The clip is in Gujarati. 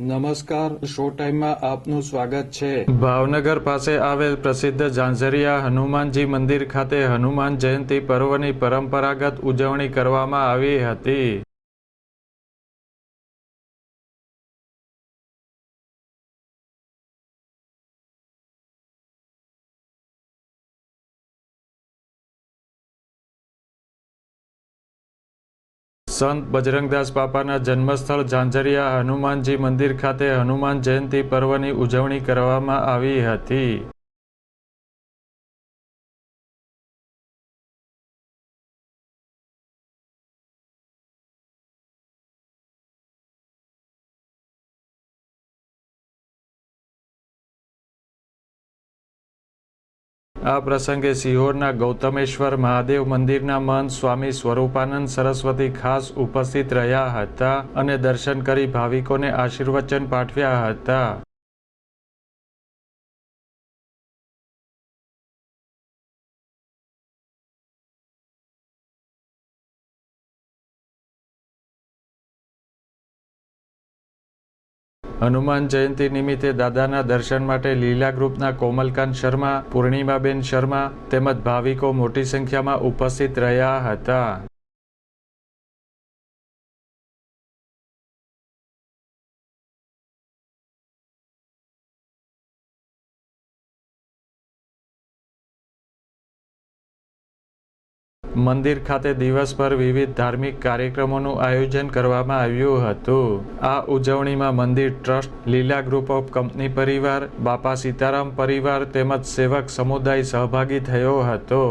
નમસ્કાર શો ટાઈમમાં આપનું સ્વાગત છે. ભાવનગર પાસે આવેલ પ્રસિદ્ધ ઝાંઝરિયા હનુમાનજી મંદિર ખાતે હનુમાન જયંતિ પર્વની પરંપરાગત ઉજવણી કરવામાં આવી હતી. સંત બજરંગદાસ બાપાના જન્મસ્થળ ઝાંઝરિયા હનુમાનજી મંદિર ખાતે હનુમાન જયંતિ પર્વની ઉજવણી કરવામાં આવી હતી. આ પ્રસંગે સિહોરના ગૌતમેશ્વર મહાદેવ મંદિરના મહંત સ્વામી સ્વરૂપાનંદ સરસ્વતી ખાસ ઉપસ્થિત રહ્યા હતા અને દર્શન કરી ભાવિકોને આશીર્વચન પાઠવ્યા હતા. હનુમાન જયંતિ નિમિત્તે દાદાના દર્શન માટે લીલા ગ્રુપના કોમલકાંત શર્મા, પૂર્ણિમાબેન શર્મા તેમજ ભાવિકો મોટી સંખ્યામાં ઉપસ્થિત રહ્યા હતા. મંદિર ખાતે દિવસભર વિવિધ ધાર્મિક કાર્યક્રમોનું આયોજન કરવામાં આવ્યું હતું. આ ઉજવણીમાં મંદિર ટ્રસ્ટ, લીલા ગ્રુપ ઓફ કંપની પરિવાર, બાપા સીતારામ પરિવાર તેમજ સેવક સમુદાય સહભાગી થયો હતો.